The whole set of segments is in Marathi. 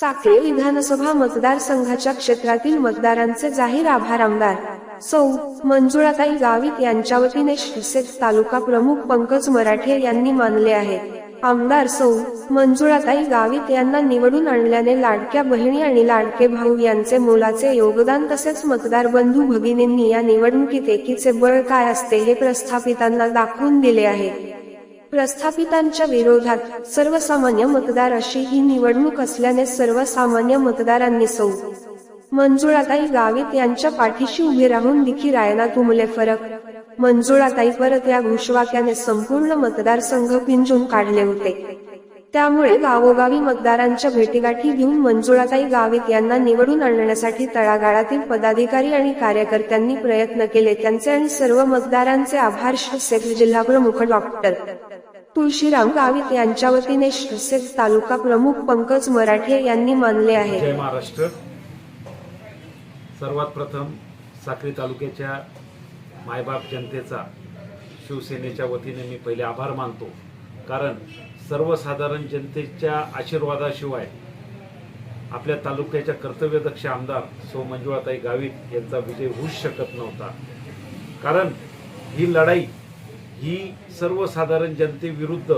साक्री विधानसभा मतदारसंघाच्या क्षेत्रातील मतदारांचे जाहीर आभार आमदार सौ मंजुळाताई गावित यांच्या वतीने शिरसेट तालुका प्रमुख पंकज मराठे यांनी मानले आहे. आमदार सौ मंजुळाताई गावित यांना निवडून आणल्याने लाडक्या बहिणी आणि लाडके भाऊ यांचे मोलाचे योगदान तसेच मतदार बंधू भगिनींनी या निवडणुकीत एकीचे बळ काय असते हे प्रस्थापितांना दाखवून दिले आहे. प्रस्थापितांच्या विरोधात सर्वसामान्य मतदार अशी ही निवडणूक असल्याने सर्वसामान्य मतदारांनी सौ. मंजुळाताई गावित यांच्या पाठीशी उभे राहून दिखी रायना तुमले फरक. मंजुळाताई परत या घोषवाक्याने संपूर्ण मतदारसंघ पिंजून काढले होते. त्यामुळे गावोगावी मतदारांच्या भेटीगाठी घेऊन मंजुळाताई गावित यांना निवडून आणण्यासाठी तळागाळातील पदाधिकारी आणि कार्यकर्त्यांनी प्रयत्न केले. त्यांचे आणि सर्व मतदारांचे आभार शिवसेना जिल्हाप्रमुख डॉक्टर. तुळशीराम गावित यांच्या वतीने शिवसेना तालुका प्रमुख पंकज मराठे यांनी मानले आहे. जय महाराष्ट्र. सर्वात प्रथम साक्री तालुक्याच्या मायबाप जनतेचा शिवसेनेच्या वतीने मी पहिले आभार मानतो. कारण सर्वसाधारण जनतेच्या आशीर्वादाशिवाय आपल्या तालुक्याच्या कर्तव्यदक्ष आमदार सौ मंजुळाताई गावित यांचा विजय होऊच शकत नव्हता. कारण ही लढाई ही सर्वसाधारण जनतेविरुद्ध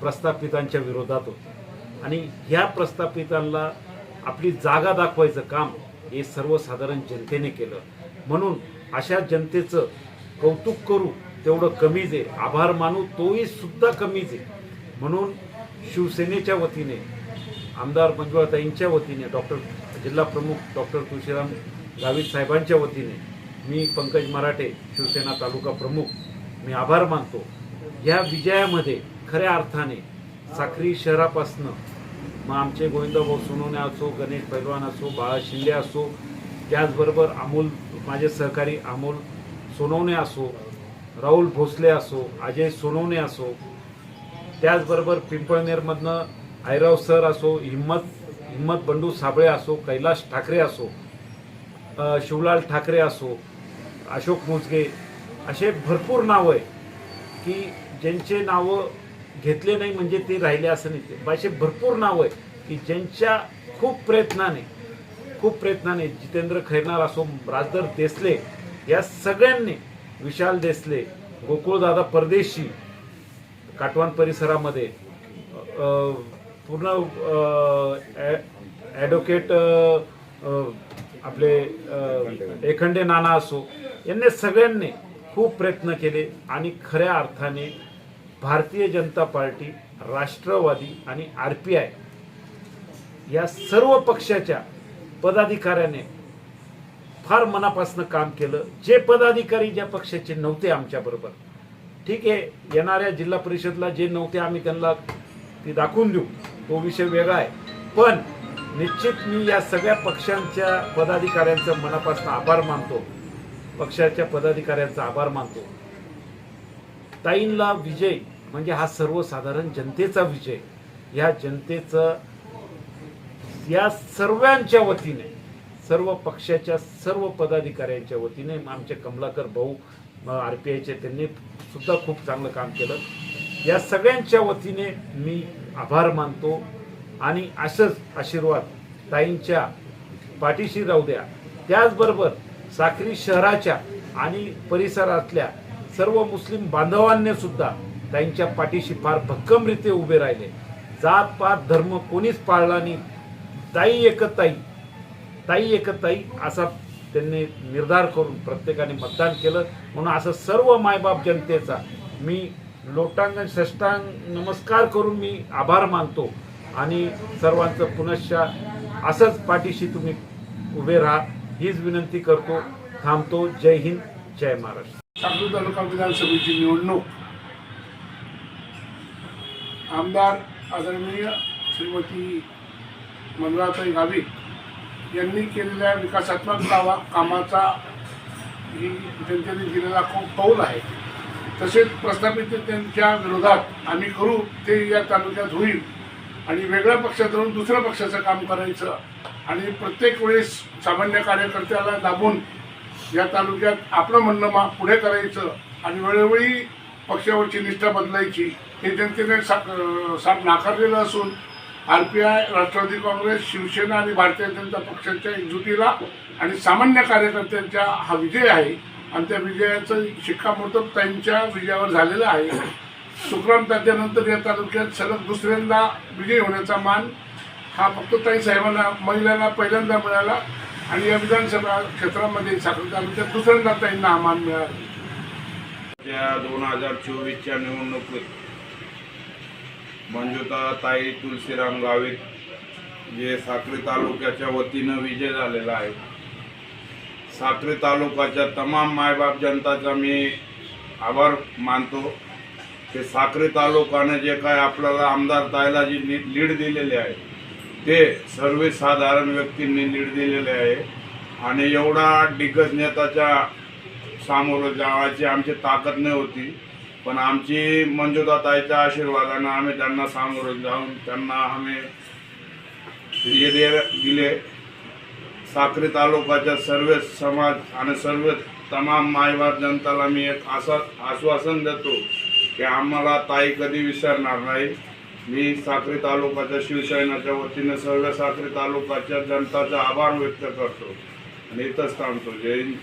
प्रस्थापितांच्या विरोधात होती. आणि ह्या प्रस्थापितांना आपली जागा दाखवायचं काम हे सर्वसाधारण जनतेने केलं. म्हणून अशा जनतेचं कौतुक करू तेवढं कमीच आहे आभार मानू तोही सुद्धा कमीच आहे म्हणून शिवसेनेच्या वतीने आमदार मंजुळाताईंच्या वतीने डॉक्टर जिल्हा प्रमुख डॉक्टर तुळशीराम गावित साहेबांच्या वतीने मी पंकज मराठे शिवसेना तालुका प्रमुख मी आभार मानतो. या विजयामध्ये खऱ्या अर्थाने साखरी शहरापासनं मग आमचे गोविंदभाऊ सोनवणे असो गणेश पैलवान असो बाळा शिंदे असो त्याचबरोबर अमोल माझे सहकारी अमोल सोनवणे असो राहुल भोसले असो अजय सोनवणे असो त्याचबरोबर पिंपळनेरमधनं आयराव सर असो हिम्मत हिम्मत बंडू साबळे असो कैलास ठाकरे असो शिवलाल ठाकरे असो अशोक मुजगे असे भरपूर नावं आहे की ज्यांचे नावं घेतले नाही म्हणजे ते राहिले असं नाही. असे भरपूर नावं आहे की ज्यांच्या खूप प्रयत्नाने खूप प्रयत्नाने जितेंद्र खैरनार असो राजदर देसले या सगळ्यांनी विशाल देसले गोकुळदादा परदेशी काटवान परिसरामध्ये पूर्ण ॲडव्होकेट आपले एखंडे नाना असो यांनी सगळ्यांनी खूप प्रयत्न केले आणि खऱ्या अर्थाने भारतीय जनता पार्टी राष्ट्रवादी आणि आर पी आय या सर्व पक्षाच्या पदाधिकाऱ्याने फार मनापासून काम केलं. जे पदाधिकारी ज्या पक्षाचे नव्हते आमच्याबरोबर ठीक आहे येणाऱ्या जिल्हा परिषदला जे नव्हते आम्ही त्यांना ती दाखवून देऊ तो विषय वेगळा आहे. पण निश्चित मी या सगळ्या पक्षांच्या पदाधिकाऱ्यांचा मनापासून आभार मानतो. पक्षाच्या पदाधिकाऱ्यांचा आभार मानतो. ताईंला विजय म्हणजे हा सर्वसाधारण जनतेचा विजय. या जनतेचं या सर्वांच्या वतीने सर्व पक्षाच्या सर्व पदाधिकाऱ्यांच्या वतीने आमचे कमलाकर भाऊ आर पी आयचे त्यांनी सुद्धा खूप चांगलं काम केलं. या सगळ्यांच्या वतीने मी आभार मानतो आणि असंच आशीर्वाद ताईंच्या पाठीशी राहू द्या. त्याचबरोबर साक्री शहराच्या आणि परिसरातल्या सर्व मुस्लिम बांधवांनी सुद्धा त्यांच्या पाठीशी फार भक्कमरीते उभे राहिले. जात पात धर्म कोणीच पाळला नाही. ताई एकताई ताई. एकताई असा त्यांनी निर्धार करून प्रत्येकाने मतदान केलं. म्हणून असं सर्व मायबाप जनतेचा मी लोटांगण षष्टांग नमस्कार करून मी आभार मानतो. आणि सर्वांचं पुनश्च असंच पाठीशी तुम्ही उभे राहा. हीच विनंती करतो थांबतो. जय हिंद जय महाराष्ट्र. साक्री तालुका विधानसभेची निवडणूक. आमदार आदरणीय श्रीमती मनोहरताई गावित यांनी केलेल्या विकासात्मक कामा कामाचा ही जनतेने दिलेला खूप कौल आहे. तसेच प्रस्थापित त्यांच्या विरोधात आम्ही करू ते या तालुक्यात होईल आणि वेगळ्या पक्षात राहून दुसऱ्या पक्षाचं काम करायचं आणि प्रत्येक वेळेस सामान्य कार्यकर्त्याला दाबून या तालुक्यात आपलं म्हणणं मा पुढे करायचं आणि वेळोवेळी पक्षावरची निष्ठा बदलायची हे जनतेने सा नाकारलेलं असून R P I Rashtravadi Congress Shiv Sena आणि भारतीय जनता पक्षाच्या एकजुटीला आणि सामान्य कार्यकर्त्यांचा हा विजय आहे. आणि त्या विजयाचं शिक्कामोर्तब त्यांच्या विजयावर झालेलं आहे. सुखराम तात्यानंतर या तालुक्यात सलग दुसऱ्यांदा विजय होण्याचा मान हा फक्त ताई साहेबांना महिलांना पहिल्यांदा मिळाला आणि या विधानसभा क्षेत्रामध्ये साखर तालुक्यात दुसऱ्यांदा ताईंना हा मान मिळाला दोन हजार चोवीसच्या निवडणुकीत मंजुता ताई तुलसीराम गावित जे साक्री तालुक्याच्या वतीनं विजय झालेला आहे. साक्री तालुक्याच्या तमाम मायबाप जनताचा मी आभार मानतो. की साक्री तालुक्याने जे काय आपल्याला आमदार ताईला जी लीड दिलेली आहे ते सर्वसाधारण व्यक्तींनी नीड दिलेले आहे. आणि एवढा दिग्गज नेत्याच्या सामोरं जावायची आमची ताकद नाही होती. पण आमची मंजुताताईच्या आशीर्वादानं आम्ही त्यांना सामोरं जाऊन त्यांना आम्ही हे दे- दिले. साक्री तालुक्याच्या सर्व समाज आणि सर्व तमाम मायबाप जनताला मी एक असं आश्वासन देतो की आम्हाला ताई कधी विसरणार नाही. मी साखरे तालुक्याच्या शिवसेनाच्या वतीनं सर्व साखरे तालुक्याच्या जनताचा आभार व्यक्त करतो आणि इथंच थांबतो. जय हिंद.